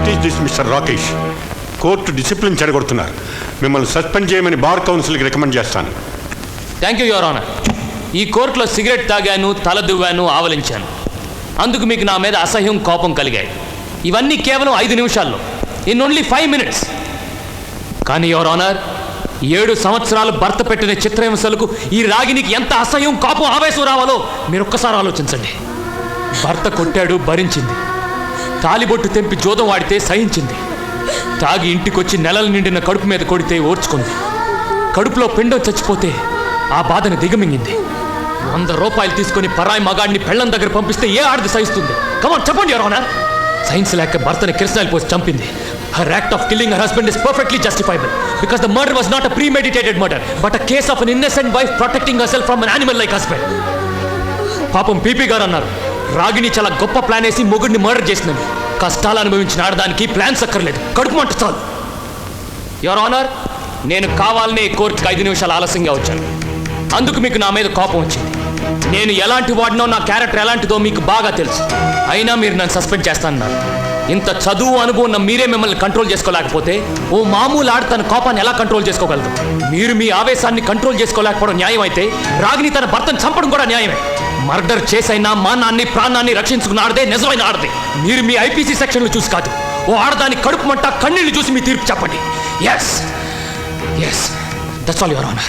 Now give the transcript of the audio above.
What is this mister Rakesh court discipline చెడగొడుతున్నారు. మిమ్మల్ని suspend చేయమని bar కౌన్సిల్కి రికమెండ్ చేస్తాను. థ్యాంక్ యూ యువర్ ఆనర్ ఈ కోర్టులో సిగరెట్ తాగాను తల దువ్వాను ఆవలించాను. అందుకు మీకు నా మీద అసహ్యం కోపం కలిగాయి. ఇవన్నీ కేవలం ఐదు నిమిషాల్లో. ఇన్ ఓన్లీ ఫైవ్ మినిట్స్ కానీ యువర్ ఆనర్ ఏడు సంవత్సరాలు భర్త పెట్టిన చిత్రహింసలకు ఈ రాగినికి ఎంత అసహ్యం కోపం ఆవేశం రావాలో మీరు ఒక్కసారి ఆలోచించండి. భర్త కొట్టాడు భరించింది. తాలిబొట్టు తెంపి జోదం వాడితే సహించింది. తాగి ఇంటికొచ్చి నెలలు నిండిన కడుపు మీద కొడితే ఓర్చుకుంది. కడుపులో పిండం చచ్చిపోతే ఆ బాధను దిగమింగింది. వంద రూపాయలు తీసుకొని పరాయి మగాడిని పెళ్ళం దగ్గర పంపిస్తే ఏ ఆడది సహిస్తుంది? కమాన్ చెప్పండి ఎవరన్నా సైన్స్ లేక భర్తని కిరసనాయిల్ పోసి చంపింది. Her act of killing her husband is perfectly justifiable because the murder was not a premeditated murder but a case of an innocent wife protecting herself from an animal like husband పాపం PP గారు అన్నారు రాగిని చాలా గొప్ప plan వేసి మొగుడిని murder చేసిందని. కష్టాలు అనుభవించిన ఆడదానికి ప్లాన్స్ అక్కర్లేదు. కడుపు మంట చాలు. యువర్ ఆనర్ నేను కావాలనే ఈ కోర్టుకి ఐదు నిమిషాలు ఆలస్యంగా వచ్చాను. అందుకు మీకు నా మీద కోపం వచ్చింది. నేను ఎలాంటి వాడినో నా క్యారెక్టర్ ఎలాంటిదో మీకు బాగా తెలుసు. అయినా మీరు నన్ను సస్పెండ్ చేస్తానన్నారు. ఇంత చదువు అనుభవం ఉన్న మీరే మిమ్మల్ని కంట్రోల్ చేసుకోలేకపోతే ఓ మామూలు ఆడ తన కోపాన్ని ఎలా కంట్రోల్ చేసుకోగలదు మీరు మీ ఆవేశాన్ని కంట్రోల్ చేసుకోలేకపోవడం న్యాయం అయితే రాగిని తన భర్తను చంపడం కూడా న్యాయమే. మర్డర్ చేసైనా మానాన్ని ప్రాణాన్ని రక్షించుకున్న ఆడదే నిజమైన ఆడదే. మీరు మీ ఐపీసీ సెక్షన్లు చూసి కాదు ఓ ఆడదాని కడుపు మంట కన్నీళ్ళు చూసి మీ తీర్పు చెప్పండి. Yes yes that's all your honour